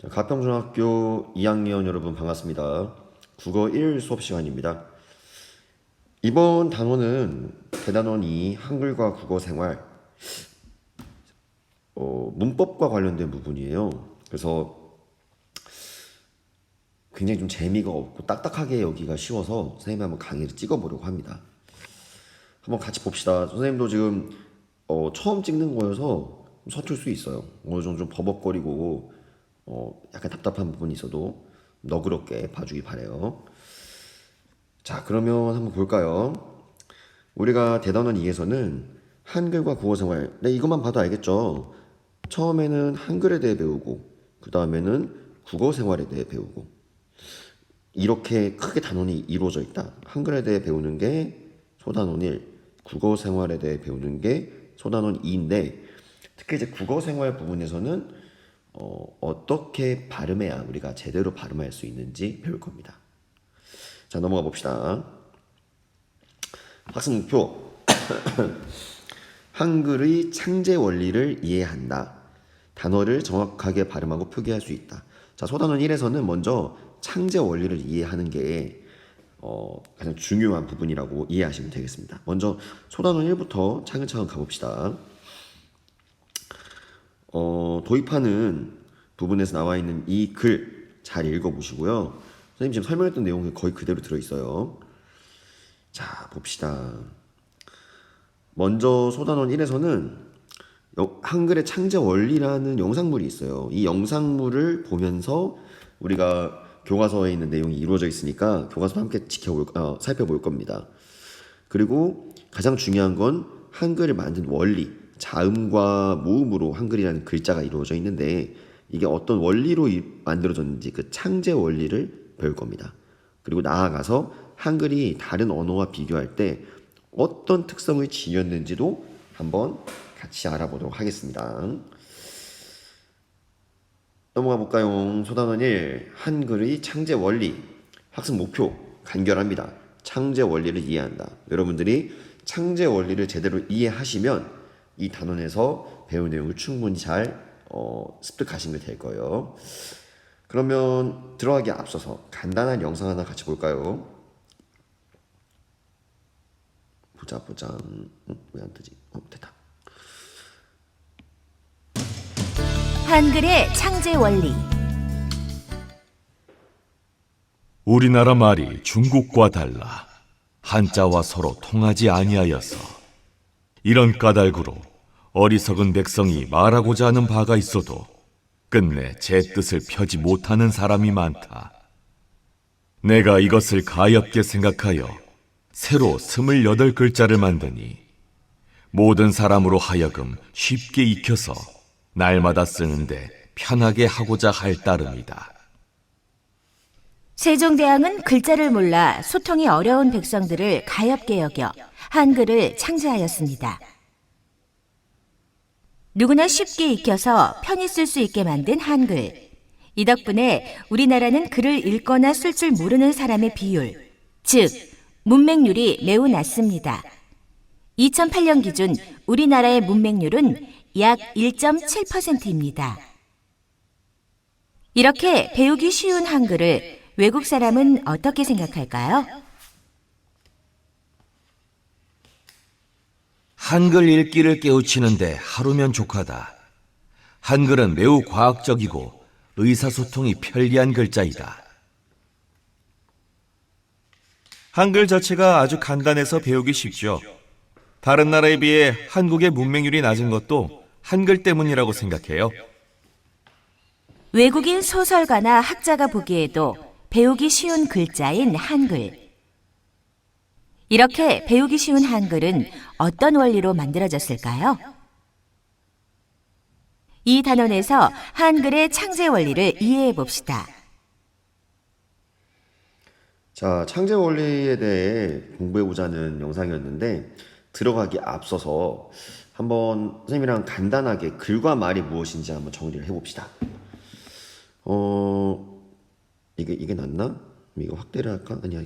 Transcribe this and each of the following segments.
자, 가평중학교 2학년 여러분 반갑습니다. 국어 1 수업 시간입니다. 이번 단원은 대단원 2 한글과 국어 생활 어, 문법과 관련된 부분이에요. 그래서 굉장히 좀 재미가 없고 딱딱하게 여기가 쉬워서 선생님이 한번 강의를 찍어보려고 합니다. 한번 같이 봅시다. 선생님도 지금 어, 처음 찍는 거여서 좀 서툴 수 있어요. 어느 정도 좀 버벅거리고 어, 약간 답답한 부분이 있어도 너그럽게 봐주기 바래요. 자, 그러면 한번 볼까요? 우리가 대단원 2에서는 한글과 국어 생활, 네, 이것만 봐도 알겠죠? 처음에는 한글에 대해 배우고, 그 다음에는 국어 생활에 대해 배우고, 이렇게 크게 단원이 이루어져 있다. 한글에 대해 배우는 게 소단원 1, 국어 생활에 대해 배우는 게 소단원 2인데, 특히 이제 국어 생활 부분에서는 어, 어떻게 발음해야 우리가 제대로 발음할 수 있는지 배울 겁니다. 자, 넘어가 봅시다. 학습 목표. 한글의 창제 원리를 이해한다. 단어를 정확하게 발음하고 표기할 수 있다. 자, 소단원 1에서는 먼저 창제 원리를 이해하는 게 어, 가장 중요한 부분이라고 이해하시면 되겠습니다. 먼저 소단원 1부터 차근차근 가봅시다. 어, 도입하는 부분에서 나와 있는 이 글 잘 읽어보시고요. 선생님 지금 설명했던 내용이 거의 그대로 들어있어요. 자, 봅시다. 먼저 소단원 1에서는 한글의 창제 원리라는 영상물이 있어요. 이 영상물을 보면서 우리가 교과서에 있는 내용이 이루어져 있으니까 교과서 함께 지켜볼, 어, 살펴볼 겁니다. 그리고 가장 중요한 건 한글을 만든 원리, 자음과 모음으로 한글이라는 글자가 이루어져 있는데 이게 어떤 원리로 이- 만들어졌는지 그 창제 원리를 배울 겁니다. 그리고 나아가서 한글이 다른 언어와 비교할 때 어떤 특성을 지녔는지도 한번 같이 알아보도록 하겠습니다. 넘어가 볼까요? 소단원 1 한글의 창제 원리 학습 목표 간결합니다. 창제 원리를 이해한다. 여러분들이 창제 원리를 제대로 이해하시면 이 단원에서 배운 내용을 충분히 잘 어, 습득하시면 될 거예요. 그러면 들어가기 앞서서 간단한 영상 하나 같이 볼까요? 보자 보자. 왜안 뜨지? 어, 됐다. 한글의 창제 원리 우리나라 말이 중국과 달라 한자와 서로 통하지 아니하여서 이런 까닭으로 어리석은 백성이 말하고자 하는 바가 있어도 끝내 제 뜻을 펴지 못하는 사람이 많다. 내가 이것을 가엾게 생각하여 새로 스물여덟 글자를 만드니 모든 사람으로 하여금 쉽게 익혀서 날마다 쓰는데 편하게 하고자 할 따름이다. 세종대왕은 글자를 몰라 소통이 어려운 백성들을 가엾게 여겨 한글을 창제하였습니다. 누구나 쉽게 익혀서 편히 쓸 수 있게 만든 한글. 이 덕분에 우리나라는 글을 읽거나 쓸 줄 모르는 사람의 비율, 즉 문맹률이 매우 낮습니다. 2008년 기준 우리나라의 문맹률은 약 1.7%입니다. 이렇게 배우기 쉬운 한글을 외국 사람은 어떻게 생각할까요? 한글 읽기를 깨우치는데 하루면 족하다. 한글은 매우 과학적이고 의사소통이 편리한 글자이다. 한글 자체가 아주 간단해서 배우기 쉽죠. 다른 나라에 비해 한국의 문맹률이 낮은 것도 한글 때문이라고 생각해요. 외국인 소설가나 학자가 보기에도 배우기 쉬운 글자인 한글. 이렇게 배우기 쉬운 한글은 어떤 원리로 만들어졌을까요? 이 단원에서 한글의 창제 원리를 이해해 봅시다. 자, 창제 원리에 대해 공부해 보자는 영상이었는데, 들어가기 앞서서 한번 선생님이랑 간단하게 글과 말이 무엇인지 한번 정리를 해 봅시다. 어, 이게, 이게 낫나? 이거 확대를 할까? 아니야,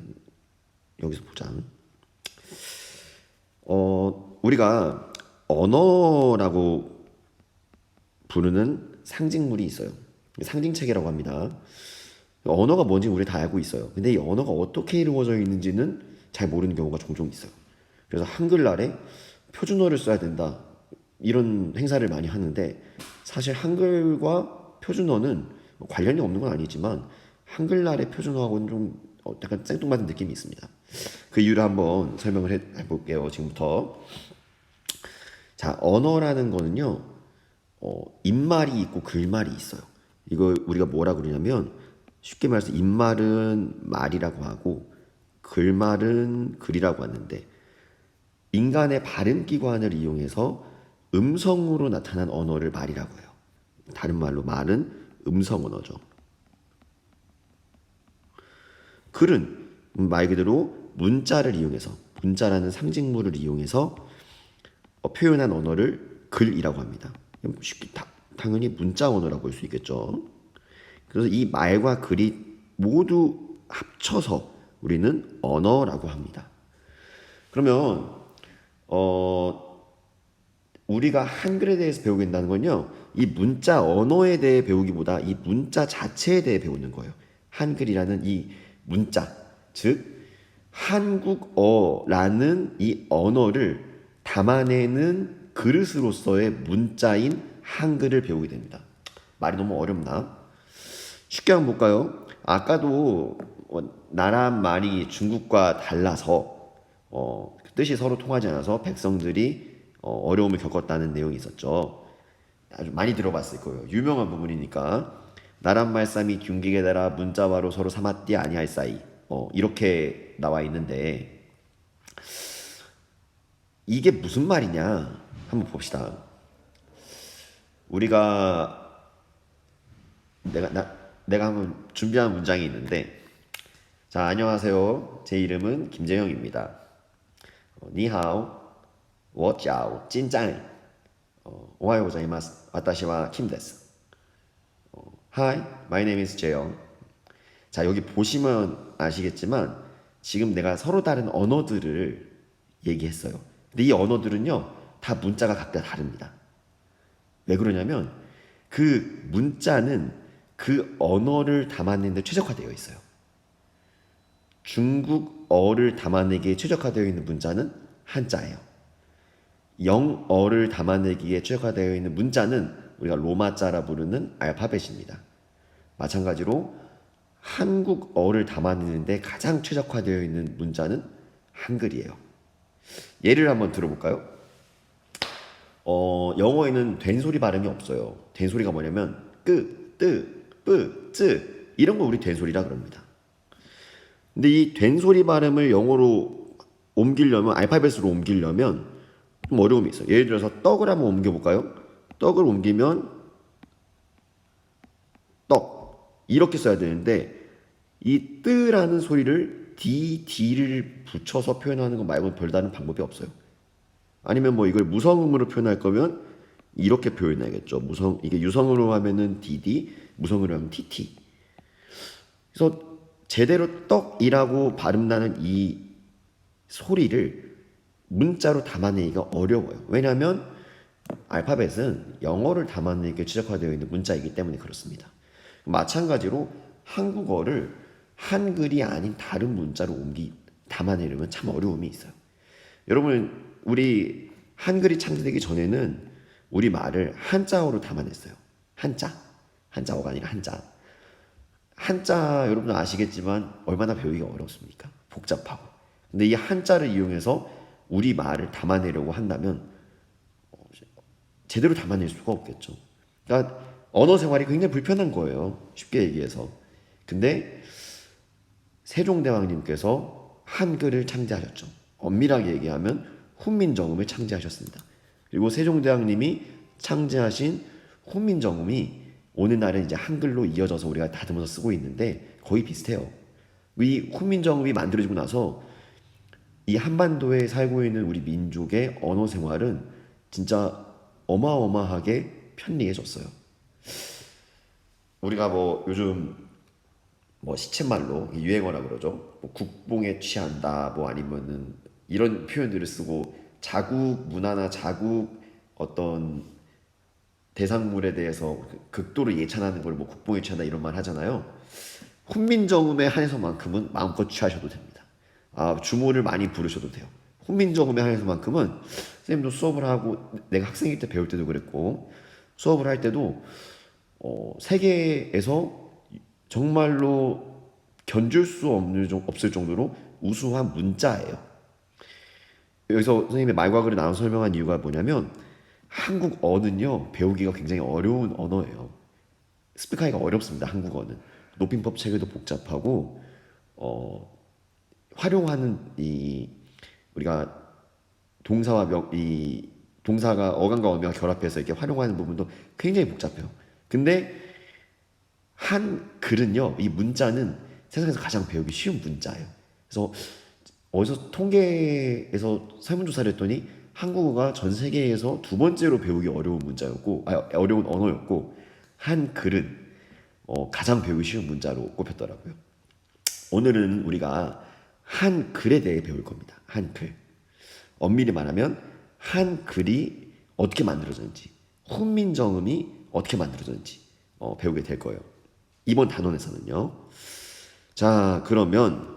여기서 보자. 어, 우리가 언어라고 부르는 상징물이 있어요. 상징 체계라고 합니다. 언어가 뭔지 우리 다 알고 있어요. 근데 이 언어가 어떻게 이루어져 있는지는 잘 모르는 경우가 종종 있어요. 그래서 한글날에 표준어를 써야 된다. 이런 행사를 많이 하는데 사실 한글과 표준어는 관련이 없는 건 아니지만 한글날의 표준어하고는 좀 어, 약간 생뚱맞은 느낌이 있습니다. 그 이유를 한번 설명을 해, 해볼게요. 지금부터. 자, 언어라는 거는요, 어, 입말이 있고 글말이 있어요. 이거 우리가 뭐라 그러냐면 쉽게 말해서 입말은 말이라고 하고 글말은 글이라고 하는데 인간의 발음 기관을 이용해서 음성으로 나타난 언어를 말이라고 해요. 다른 말로 말은 음성 언어죠. 글은 말 그대로 문자를 이용해서 문자라는 상징물을 이용해서 어, 표현한 언어를 글이라고 합니다. 쉽게 다- 당연히 문자 언어라고 볼 수 있겠죠. 그래서 이 말과 글이 모두 합쳐서 우리는 언어라고 합니다. 그러면 어 우리가 한글에 대해서 배우게 된다는 건요. 이 문자 언어에 대해 배우기보다 이 문자 자체에 대해 배우는 거예요. 한글이라는 이 문자, 즉 한국어라는 이 언어를 담아내는 그릇으로서의 문자인 한글을 배우게 됩니다. 말이 너무 어렵나? 쉽게 한번 볼까요? 아까도 어, 나라 말이 중국과 달라서 어, 그 뜻이 서로 통하지 않아서 백성들이 어, 어려움을 겪었다는 내용이 있었죠. 아주 많이 들어봤을 거예요. 유명한 부분이니까 나란 말씀이 균기게 달아 문자와로 서로 삼았디 아니할 사이 어, 이렇게 나와 있는데 이게 무슨 말이냐 한번 봅시다. 우리가 내가 나, 내가 한번 준비한 문장이 있는데 자 안녕하세요 제 이름은 김재형입니다. 어, 니하오, 워짜오, 찐짱, 어, 오하요 고자이마스, 와타시와 킴데스. 어, Hi, my name 재영. 자 여기 보시면 아시겠지만 지금 내가 서로 다른 언어들을 얘기했어요 근데 이 언어들은요 다 문자가 각자 다릅니다 왜 그러냐면 그 문자는 그 언어를 담아내는데 최적화되어 있어요. 중국어를 담아내기에 최적화되어 있는 문자는 한자예요. 영어를 담아내기에 최적화되어 있는 문자는 우리가 로마자라 부르는 알파벳입니다. 마찬가지로 한국어를 담아내는데 가장 최적화되어 있는 문자는 한글이에요. 예를 한번 들어볼까요? 어, 영어에는 된소리 발음이 없어요. 된소리가 뭐냐면 끄, 뜨, 뿌, 쯔 이런 거 우리 된소리라 그럽니다. 근데 이 된소리 발음을 영어로 옮기려면 알파벳으로 옮기려면 좀 어려움이 있어요. 예를 들어서 떡을 한번 옮겨볼까요? 떡을 옮기면 떡 이렇게 써야 되는데 이 뜨라는 소리를 d, d를 붙여서 표현하는 것 말고는 별다른 방법이 없어요. 아니면 뭐 이걸 무성음으로 표현할 거면 이렇게 표현해야겠죠. 무성 이게 유성으로 하면은 dd, 무성으로 하면 tt. 그래서 제대로 떡이라고 발음 나는 이 소리를 문자로 담아내기가 어려워요. 왜냐하면 알파벳은 영어를 담아내기에 최적화되어 있는 문자이기 때문에 그렇습니다. 마찬가지로 한국어를 한글이 아닌 다른 문자로 옮기 담아내려면 참 어려움이 있어요. 여러분 우리 한글이 창제되기 전에는 우리 말을 한자어로 담아냈어요. 한자, 한자어가 아니라 한자. 한자 여러분 아시겠지만 얼마나 배우기가 어렵습니까? 복잡하고. 근데 이 한자를 이용해서 우리 말을 담아내려고 한다면 어, 제대로 담아낼 수가 없겠죠. 그러니까 언어 생활이 굉장히 불편한 거예요. 쉽게 얘기해서. 근데 세종대왕님께서 한글을 창제하셨죠. 엄밀하게 얘기하면 훈민정음을 창제하셨습니다. 그리고 세종대왕님이 창제하신 훈민정음이 오늘날은 이제 한글로 이어져서 우리가 다듬어서 쓰고 있는데 거의 비슷해요. 이 훈민정음이 만들어지고 나서 이 한반도에 살고 있는 우리 민족의 언어 생활은 진짜 어마어마하게 편리해졌어요. 우리가 뭐 요즘 뭐 시쳇말로 유행어라 그러죠. 뭐 국뽕에 취한다, 뭐 아니면은 이런 표현들을 쓰고 자국 문화나 자국 어떤 대상물에 대해서 극도로 예찬하는 걸 뭐 국뽕예찬다 이런 말 하잖아요. 훈민정음에 한해서만큼은 마음껏 취하셔도 됩니다. 아, 주모를 많이 부르셔도 돼요. 훈민정음에 한해서만큼은 선생님도 수업을 하고 내가 학생일 때 배울 때도 그랬고 수업을 할 때도 어, 세계에서 정말로 견줄 수 없는 정- 없을 정도로 우수한 문자예요. 여기서 선생님의 말과 글을 나눠 설명한 이유가 뭐냐면 한국어는요 배우기가 굉장히 어려운 언어예요. 스피크하기가 어렵습니다. 한국어는 높임법 체계도 복잡하고 어, 활용하는 이 우리가 동사와 명, 이 동사가 어감과 어미와 결합해서 이렇게 활용하는 부분도 굉장히 복잡해요. 근데 한 글은요, 이 문자는 세상에서 가장 배우기 쉬운 문자예요. 그래서 어디서 통계에서 설문조사를 했더니 한국어가 전 세계에서 두 번째로 배우기 어려운 문자였고, 아, 어려운 언어였고, 한 글은 어, 가장 배우기 쉬운 문자로 꼽혔더라고요. 오늘은 우리가 한 글에 대해 배울 겁니다. 한 글. 엄밀히 말하면 한 글이 어떻게 만들어졌는지, 훈민정음이 어떻게 만들어졌는지 어, 배우게 될 거예요. 이번 단원에서는요. 자, 그러면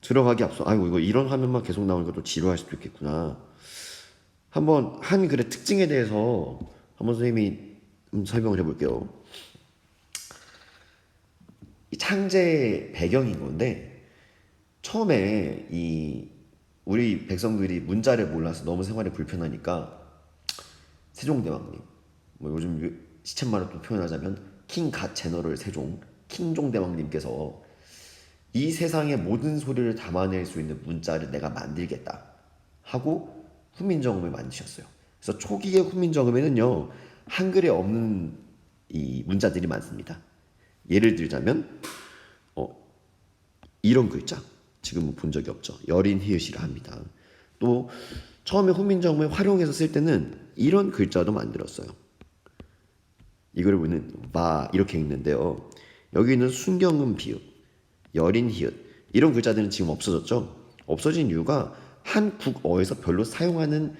들어가기 앞서, 아이고 이거 이런 화면만 계속 나오니까 또 지루할 수도 있겠구나. 한번 한 글의 특징에 대해서 한번 선생님이 음, 설명을 해볼게요. 이 창제 배경인 건데 처음에 이 우리 백성들이 문자를 몰라서 너무 생활이 불편하니까 세종대왕님 뭐 요즘 유- 시쳇말로 또 표현하자면 킹갓 제너럴 세종 킹종 대왕님께서 이 세상의 모든 소리를 담아낼 수 있는 문자를 내가 만들겠다 하고 훈민정음을 만드셨어요. 그래서 초기의 훈민정음에는요 한글에 없는 이 문자들이 많습니다. 예를 들자면 어, 이런 글자 지금은 본 적이 없죠. 여린 히읗이라 합니다. 또 처음에 훈민정음을 활용해서 쓸 때는 이런 글자도 만들었어요. 이거를 보면 바 이렇게 읽는데요. 여기는 순경음 비읍, 여린 히읗 이런 글자들은 지금 없어졌죠. 없어진 이유가 한 국어에서 별로 사용하는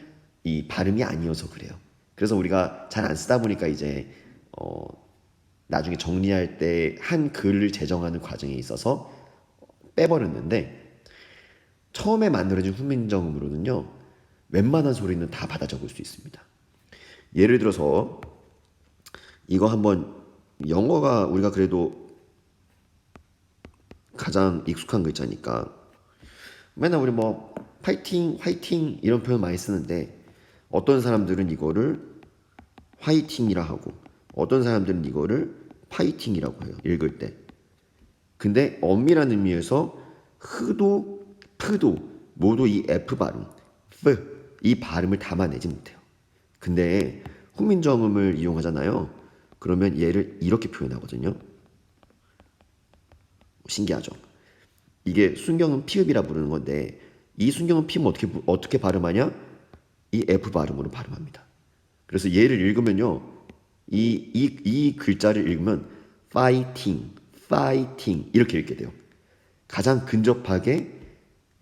이 발음이 아니어서 그래요. 그래서 우리가 잘 안 쓰다 보니까 이제 어, 나중에 정리할 때 한 글을 제정하는 과정에 있어서 빼버렸는데 처음에 만들어진 훈민정음으로는요 웬만한 소리는 다 받아 적을 수 있습니다. 예를 들어서 이거 한번 영어가 우리가 그래도 가장 익숙한 글자니까 맨날 우리 뭐 파이팅, 화이팅 이런 표현 많이 쓰는데 어떤 사람들은 이거를 화이팅이라 하고 어떤 사람들은 이거를 파이팅이라고 해요. 읽을 때. 근데 엄밀한 의미에서 흐도 프도 모두 이 F 발음, F 이 발음을 담아내지 못해요. 근데 훈민정음을 이용하잖아요. 그러면 얘를 이렇게 표현하거든요. 신기하죠. 이게 순경은 피읍이라 부르는 건데 이 순경은 피읍 어떻게 부- 어떻게 발음하냐? 이 F 발음으로 발음합니다. 그래서 얘를 읽으면요, 이 이 이 글자를 읽으면 fighting, fighting 이렇게 읽게 돼요. 가장 근접하게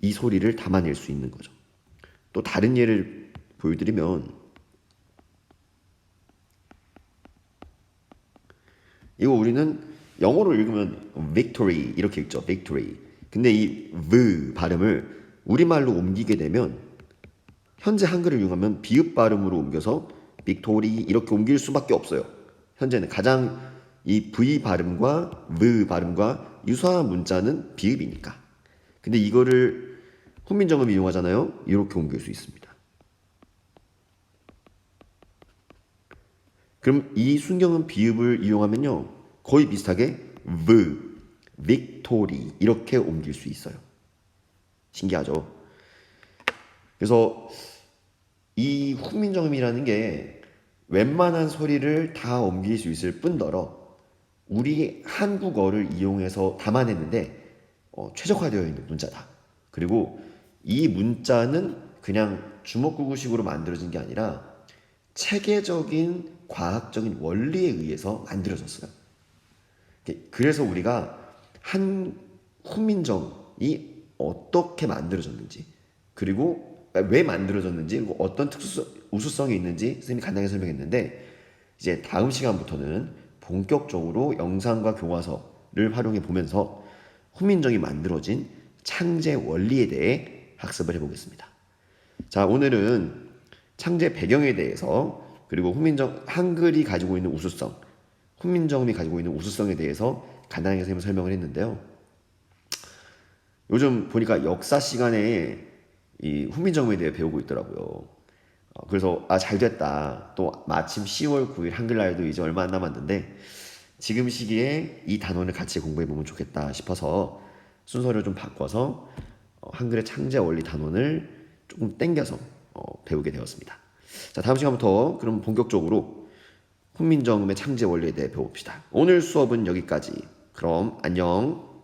이 소리를 담아낼 수 있는 거죠. 또 다른 예를 보여드리면 이거 우리는 영어로 읽으면 victory 이렇게 읽죠. victory. 근데 이 v 발음을 우리말로 옮기게 되면 현재 한글을 이용하면 비읍 발음으로 옮겨서 victory 이렇게 옮길 수밖에 없어요. 현재는 가장 이 v 발음과 v 발음과 유사한 문자는 비읍이니까. 근데 이거를 훈민정음 이용하잖아요. 이렇게 옮길 수 있습니다. 그럼 이 순경은 비읍을 이용하면요 거의 비슷하게 v, victory 이렇게 옮길 수 있어요. 신기하죠? 그래서 이 훈민정음이라는 게 웬만한 소리를 다 옮길 수 있을 뿐더러 우리 한국어를 이용해서 담아냈는데 어, 최적화되어 있는 문자다. 그리고 이 문자는 그냥 주먹구구식으로 만들어진 게 아니라 체계적인 과학적인 원리에 의해서 만들어졌어요. 그래서 우리가 한 훈민정이 어떻게 만들어졌는지 그리고 왜 만들어졌는지 그리고 어떤 특수 우수성이 있는지 선생님이 간단하게 설명했는데 이제 다음 시간부터는 본격적으로 영상과 교과서를 활용해 보면서 훈민정이 만들어진 창제 원리에 대해 학습을 해보겠습니다. 자, 오늘은 창제 배경에 대해서 그리고 훈민정 한글이 가지고 있는 우수성, 훈민정음이 가지고 있는 우수성에 대해서 간단하게 선생님이 설명을 했는데요. 요즘 보니까 역사 시간에 이 훈민정음에 대해 배우고 있더라고요. 어, 그래서 아 잘 됐다. 또 마침 10월 9일 한글날도 이제 얼마 안 남았는데 지금 시기에 이 단원을 같이 공부해 보면 좋겠다 싶어서 순서를 좀 바꿔서 어, 한글의 창제 원리 단원을 조금 땡겨서 어, 배우게 되었습니다. 자 다음 시간부터 그럼 본격적으로 훈민정음의 창제 원리에 대해 배워봅시다. 오늘 수업은 여기까지. 그럼 안녕.